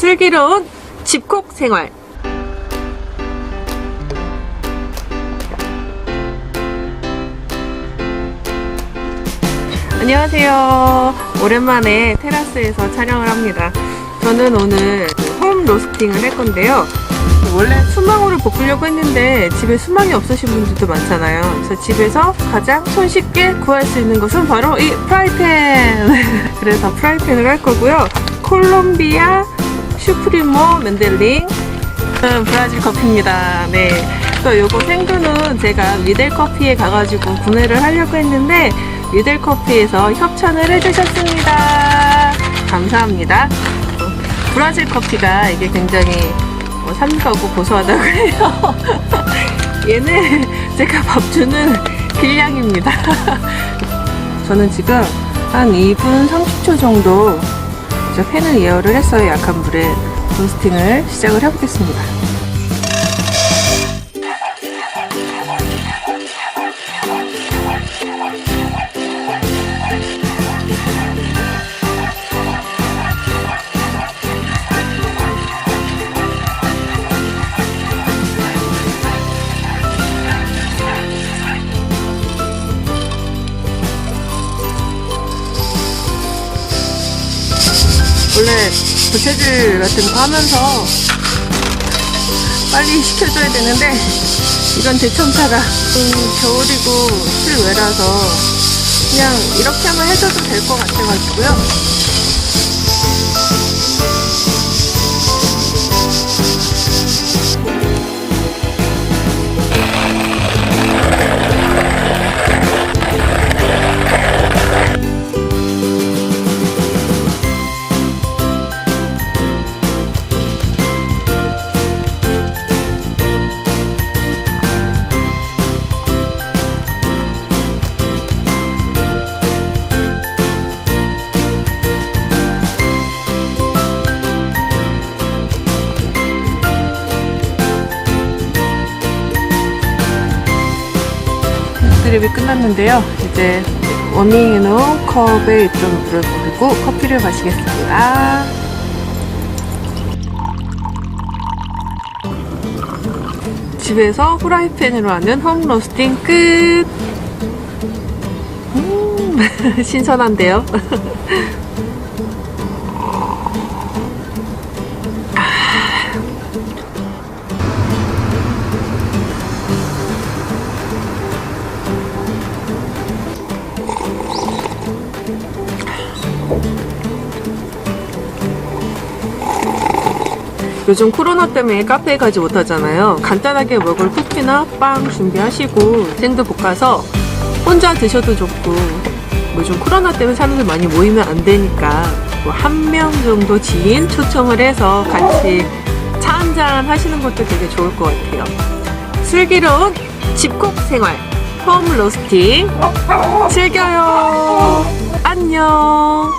슬기로운 집콕 생활. 안녕하세요. 오랜만에 테라스에서 촬영을 합니다. 저는 오늘 홈 로스팅을 할 건데요. 원래 수망으로 볶으려고 했는데 집에 수망이 없으신 분들도 많잖아요. 그래서 집에서 가장 손쉽게 구할 수 있는 것은 바로 이 프라이팬. 그래서 프라이팬을 할 거고요. 콜롬비아 슈프리모 맨델링 음, 브라질 커피입니다. 네. 또 요거 생두는 제가 미델 커피에 가가지고 구매를 하려고 했는데 미델 커피에서 협찬을 해주셨습니다. 감사합니다. 어, 브라질 커피가 이게 굉장히 어, 산가고 고소하다고 해요. 얘는 제가 밥 주는 길냥입니다. 저는 지금 한 2분 30초 정도 팬을 예열을 했어요. 약한 불에 로스팅을 시작을 해보겠습니다. 원래 부채질 같은 거 하면서 빨리 시켜줘야 되는데 이건 대천차가 음, 겨울이고 실외라서 그냥 이렇게만 해줘도 될 것 같아가지고요. 드립이 끝났는데요. 이제 워밍해놓은 컵에 좀 물을 부르고 커피를 마시겠습니다. 집에서 후라이팬으로 하는 홈 로스팅 끝! 음, 신선한데요? 요즘 코로나 때문에 카페에 가지 못하잖아요. 간단하게 먹을 쿠키나 빵 준비하시고 생도 볶아서 혼자 드셔도 좋고 뭐 요즘 코로나 때문에 사람들 많이 모이면 안 되니까 뭐 한 명 정도 지인 초청을 해서 같이 차 한잔 하시는 것도 되게 좋을 것 같아요. 슬기로운 집콕 생활 홈 로스팅 즐겨요. 안녕.